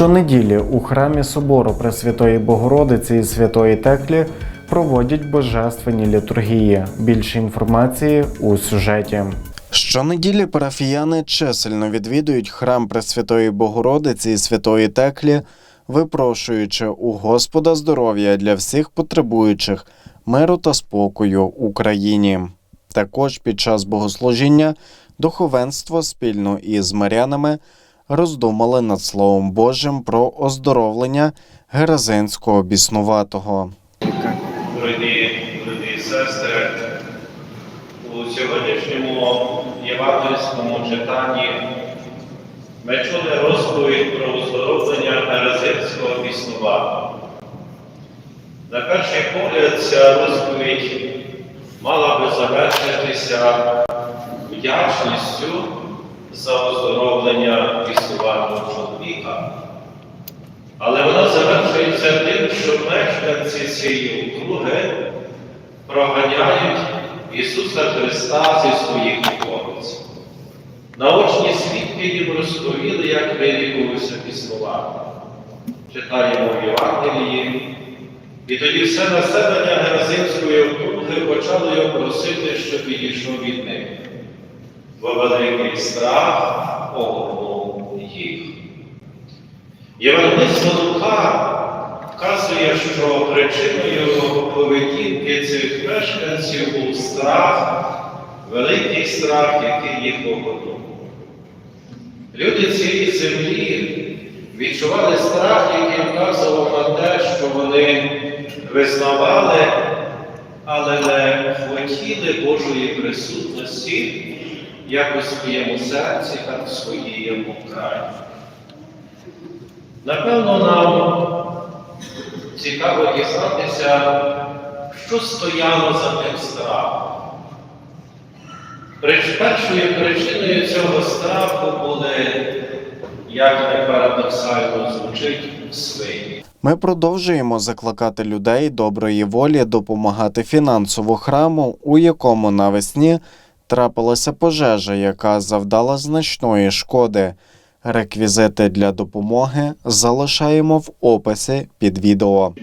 Щонеділі у храмі собору Пресвятої Богородиці і Святої Теклі проводять божественні літургії. Більше інформації у сюжеті. Щонеділі парафіяни чисельно відвідують храм Пресвятої Богородиці і Святої Теклі, випрошуючи у Господа здоров'я для всіх потребуючих миру та спокою Україні. Також під час богослужіння духовенство спільно із марянами роздумали над Словом Божим про оздоровлення Геразинського біснуватого. Дорогі брати і сестри, у сьогоднішньому євангельському читанні ми чули розповідь про оздоровлення Геразинського біснуватого. На перший погляд ця розповідь мала би завершитися вдячністю за оздоровлення біснуватого чоловіка. Але вона завершується тим, що мешканці цієї округи проганяють Ісуса Христа зі своїх вулиць. Наочні свідки їм розповіли, як вилікувався піснувати. Читаємо в Євангелії, і тоді все населення Геразинської округи почало його просити, щоб відійшов від них, бо великий страх огорнув їх. Євангелист Лука вказує, що причиною поведінки цих мешканців був страх, великий страх, який їх охопив. Люди цієї землі відчували страх, який вказував на те, що вони визнавали, але не хотіли Божої присутності як у своєму серці, так в своєму краї. Напевно, нам цікаво дізнатися, що стояло за тим страхом. Першою причиною цього страху були, як не парадоксально звучить, свині. Ми продовжуємо закликати людей доброї волі допомагати фінансово храму, у якому навесні трапилася пожежа, яка завдала значної шкоди. Реквізити для допомоги залишаємо в описі під відео.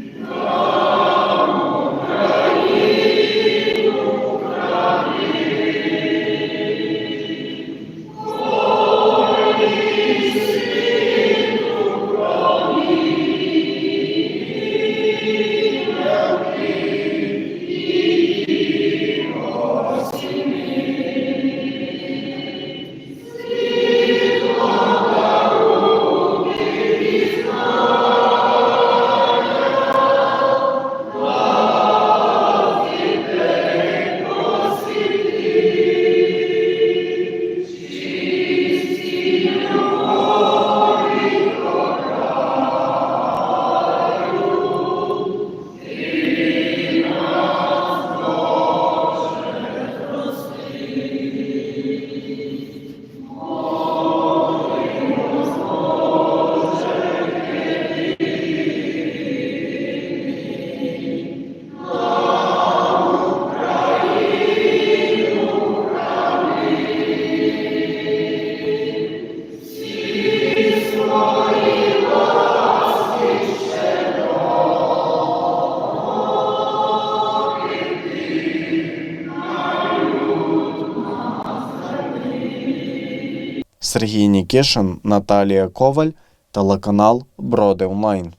Сергій Нікішин, Наталія Коваль, телеканал Броди Онлайн.